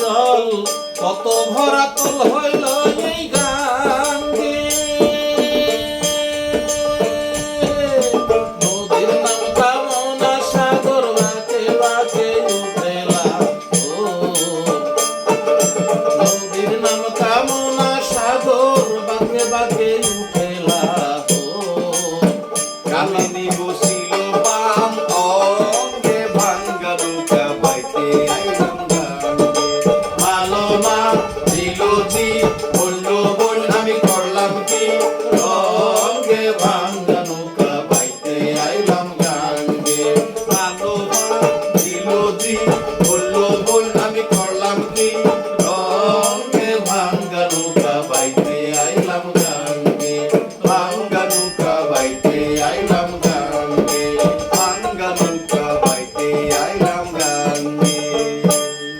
জল, কত ভরা তুল হইল এই গান কামনা, সাগর বাঁকে বাঁকে উঠেলা নদীর কালিনী বসি বিরোধী মূল্যবোধ আমি করলাম কি? রঙে ভাঙ্গা নৌকা বাইতে আইলাম গাঙ্গে। বিরোধী মূল্যবোধ আমি করলাম কি? রঙে ভাঙ্গা নৌকা বাইতে আইলাম